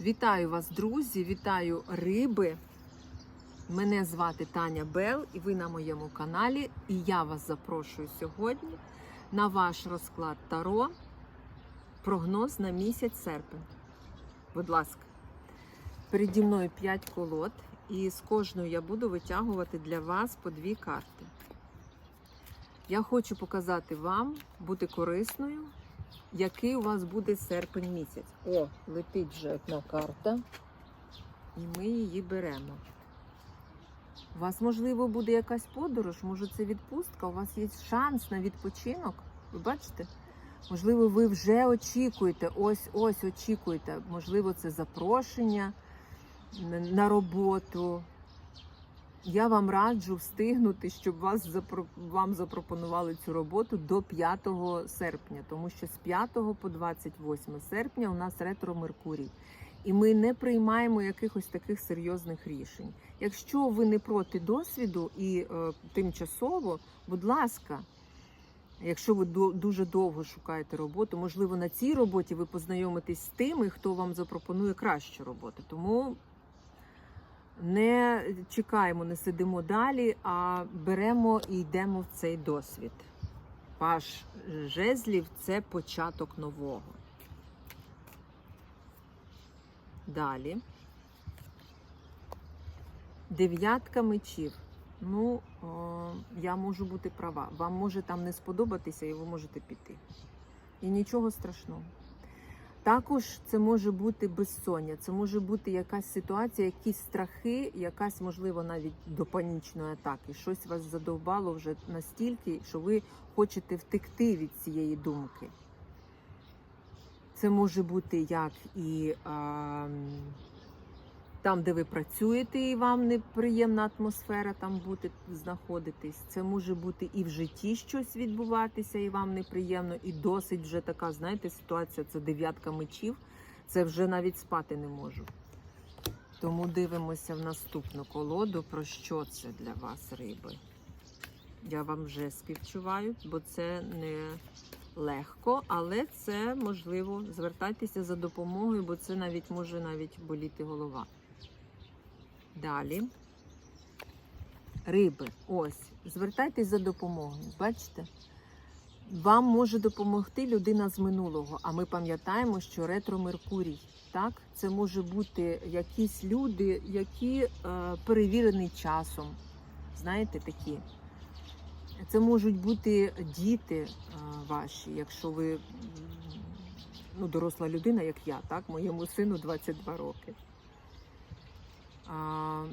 Вітаю вас, друзі! Вітаю риби. Мене звати Таня Бел, і ви на моєму каналі. І я вас запрошую сьогодні на ваш розклад Таро. Прогноз на місяць серпень. Будь ласка, переді мною 5 колод, і з кожною я буду витягувати для вас по дві карти. Я хочу показати вам, бути корисною, який у вас буде серпень місяць. О, летить вже одна карта, і ми її беремо. У вас, можливо, буде якась подорож, може це відпустка, у вас є шанс на відпочинок. Ви бачите? Можливо, ви вже очікуєте, ось ось очікуєте. Можливо, це запрошення на роботу. Я вам раджу встигнути, щоб вас вам запропонували цю роботу до 5 серпня, тому що з 5 по 28 серпня у нас ретро Меркурій. І ми не приймаємо якихось таких серйозних рішень. Якщо ви не проти досвіду і е, тимчасово, будь ласка, якщо ви дуже довго шукаєте роботу, можливо, на цій роботі ви познайомитесь з тими, хто вам запропонує кращу роботу. Тому не чекаємо, не сидимо далі, а беремо і йдемо в цей досвід. Паш жезлів це початок нового. Далі. Дев'ятка мечів. Ну, о, я можу бути права. Вам може там не сподобатися, і ви можете піти. І нічого страшного. Також це може бути безсоння, це може бути якась ситуація, якісь страхи, якась, можливо, навіть до панічної атаки. Щось вас задовбало вже настільки, що ви хочете втекти від цієї думки. Це може бути як і а, там, де ви працюєте, і вам неприємна атмосфера там бути знаходитись. Це може бути і в житті щось відбуватися, і вам неприємно, і досить вже така, знаєте, ситуація. Це дев'ятка мечів. Це вже навіть спати не можу. Тому дивимося в наступну колоду. Про що це для вас, риби? Я вам вже співчуваю, бо це не легко, але це можливо. Звертайтеся за допомогою, бо це навіть може навіть боліти голова. Далі. Риби. Ось. Звертайтесь за допомогою. Бачите? Вам може допомогти людина з минулого, а ми пам'ятаємо, що ретро Меркурій. Так? Це може бути якісь люди, які е, перевірені часом. Знаєте, такі. Це можуть бути діти е, ваші, якщо ви ну, доросла людина, як я, так? Моєму сину 22 роки.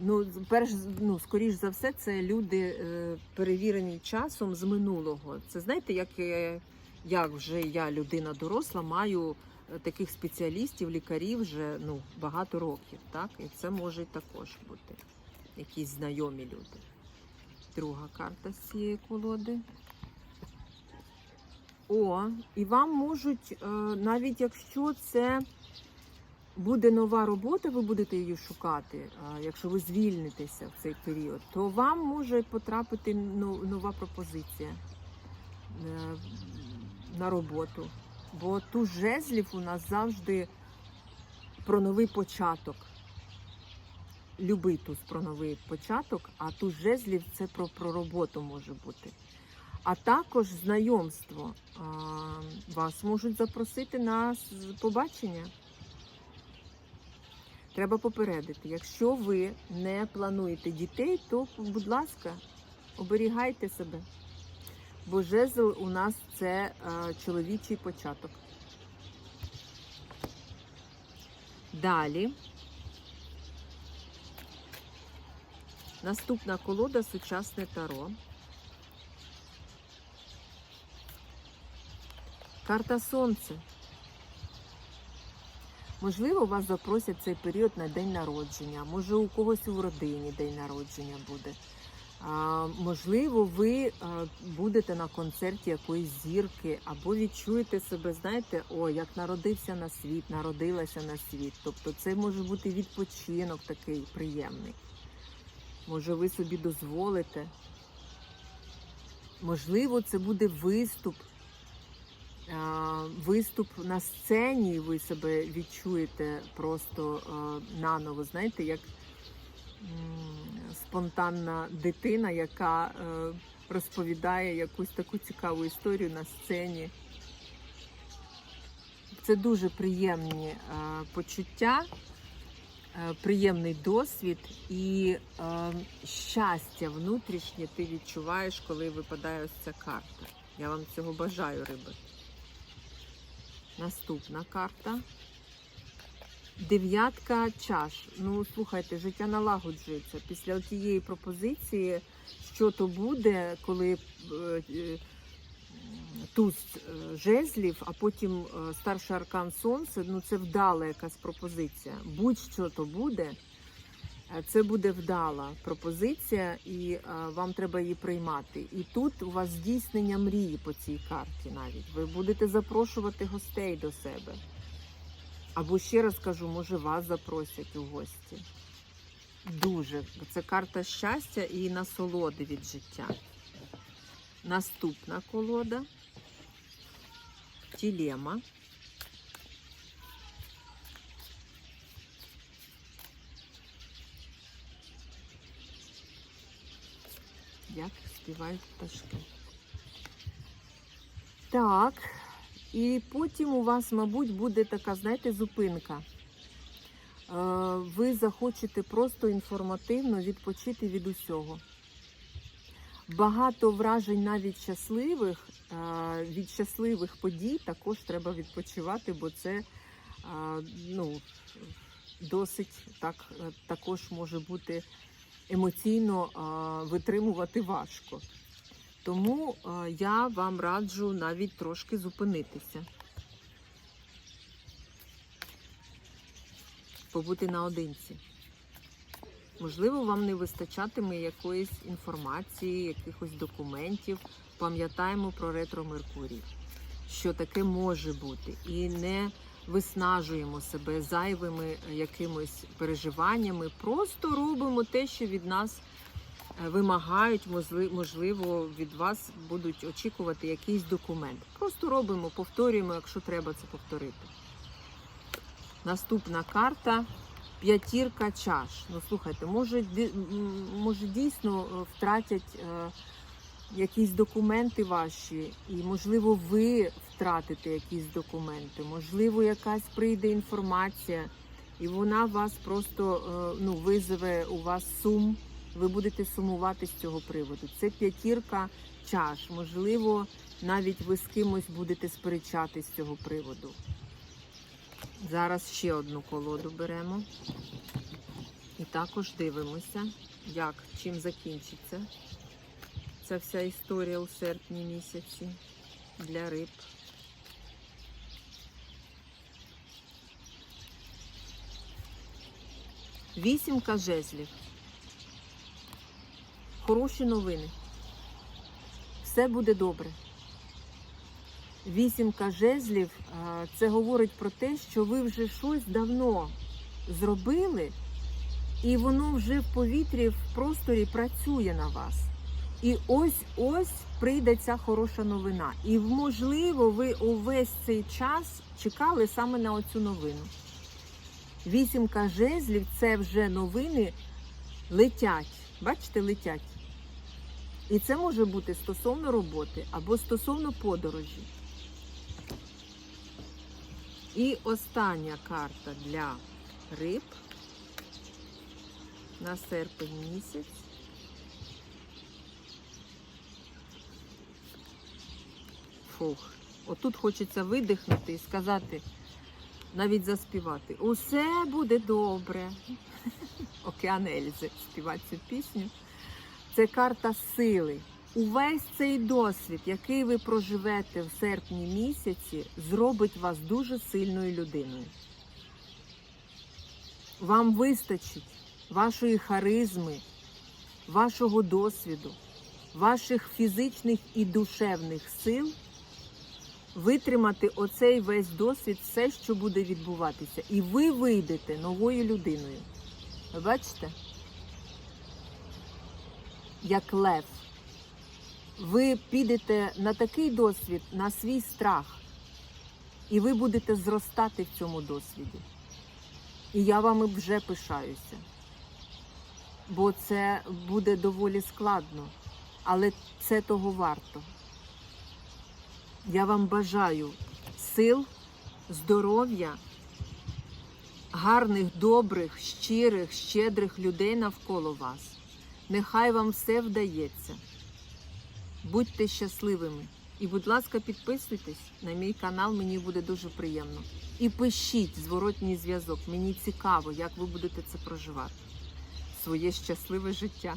Ну, перш, ну, скоріш за все, це люди е, перевірені часом з минулого. Це знаєте, як, е, як вже я, людина доросла, маю е, таких спеціалістів, лікарів вже ну, багато років. Так? І це може також бути якісь знайомі люди. Друга карта з цієї колоди. О, і вам можуть, навіть якщо це буде нова робота, ви будете її шукати, якщо ви звільнитеся в цей період, то вам може потрапити нова пропозиція е, на роботу. Бо туз жезлів у нас завжди про новий початок. Любий туз про новий початок, а туз жезлів це про, про роботу може бути. А також знайомство. Вас можуть запросити на побачення. Треба попередити, якщо ви не плануєте дітей, то, будь ласка, оберігайте себе. Бо жезл у нас це е, чоловічий початок. Далі. Наступна колода сучасне таро. Карта Сонце. Можливо, вас запросять цей період на день народження, може у когось у родині день народження буде. Можливо, ви будете на концерті якоїсь зірки, або відчуєте себе, знаєте, о, як народився на світ, народилася на світ. Тобто це може бути відпочинок такий приємний. Може, ви собі дозволите. Можливо, це буде виступ виступ на сцені, і ви себе відчуєте просто наново, знаєте, як спонтанна дитина, яка е, розповідає якусь таку цікаву історію на сцені. Це дуже приємні е, почуття, е, приємний досвід і е, щастя внутрішнє ти відчуваєш, коли випадає ось ця карта. Я вам цього бажаю, риби. Наступна карта. Дев'ятка чаш. Ну, слухайте, життя налагоджується. Після тієї пропозиції, що то буде, коли е, е, туз е, жезлів, а потім старший аркан сонце, ну це вдала якась пропозиція. Будь-що то буде, це буде вдала пропозиція, і е, вам треба її приймати. І тут у вас здійснення мрії по цій карті навіть. Ви будете запрошувати гостей до себе. Або ще раз кажу, може вас запросять у гості. Дуже. Це карта щастя і насолоди від життя. Наступна колода. Тілема. Як співають пташки. Так. І потім у вас, мабуть, буде така, знаєте, зупинка. Е, Ви захочете просто інформативно відпочити від усього. Багато вражень, навіть щасливих, е, від щасливих подій також треба відпочивати, бо це е, ну, досить так, також може бути емоційно витримувати важко. Тому я вам раджу навіть трошки зупинитися. Побути наодинці. Можливо, вам не вистачатиме якоїсь інформації, якихось документів. Пам'ятаємо про ретро Меркурій, що таке може бути. І не виснажуємо себе зайвими якимось переживаннями. Просто робимо те, що від нас е, вимагають, можливо, від вас будуть очікувати якийсь документ. Просто робимо, повторюємо, якщо треба це повторити. Наступна карта п'ятірка чаш. Ну слухайте, може, може дійсно е, втратять е, якісь документи ваші, і можливо, ви втратите якісь документи, можливо, якась прийде інформація, і вона вас просто е, ну, визове у вас сум. Ви будете сумувати з цього приводу. Це п'ятірка чаш. Можливо, навіть ви з кимось будете сперечатись з цього приводу. Зараз ще одну колоду беремо. І також дивимося, як чим закінчиться ця вся історія у серпні місяці для риб. Вісімка жезлів. Хороші новини. Все буде добре. Вісімка жезлів це говорить про те, що ви вже щось давно зробили, і воно вже в повітрі, в просторі працює на вас. І ось ось прийде ця хороша новина. І можливо, ви увесь цей час чекали саме на оцю новину. Вісімка жезлів це вже новини летять. Бачите, летять. І це може бути стосовно роботи або стосовно подорожі. І остання карта для риб на серпень місяць. Фух. Отут хочеться видихнути і сказати, навіть заспівати. Усе буде добре. Океан Ельзи співати цю пісню. Це карта сили. Увесь цей досвід, який ви проживете в серпні місяці, зробить вас дуже сильною людиною. Вам вистачить вашої харизми, вашого досвіду, ваших фізичних і душевних сил витримати оцей весь досвід, все, що буде відбуватися. І ви вийдете новою людиною. Ви бачите? Як лев. Ви підете на такий досвід, на свій страх, І ви будете зростати в цьому досвіді. І я вами вже пишаюся. Бо це буде доволі складно, але це того варто. Я вам бажаю сил, здоров'я, гарних, добрих, щирих, щедрих людей навколо вас. Нехай вам все вдається. Будьте щасливими. І, будь ласка, підписуйтесь на мій канал, мені буде дуже приємно. І пишіть зворотній зв'язок. Мені цікаво, як ви будете це проживати. Своє щасливе життя.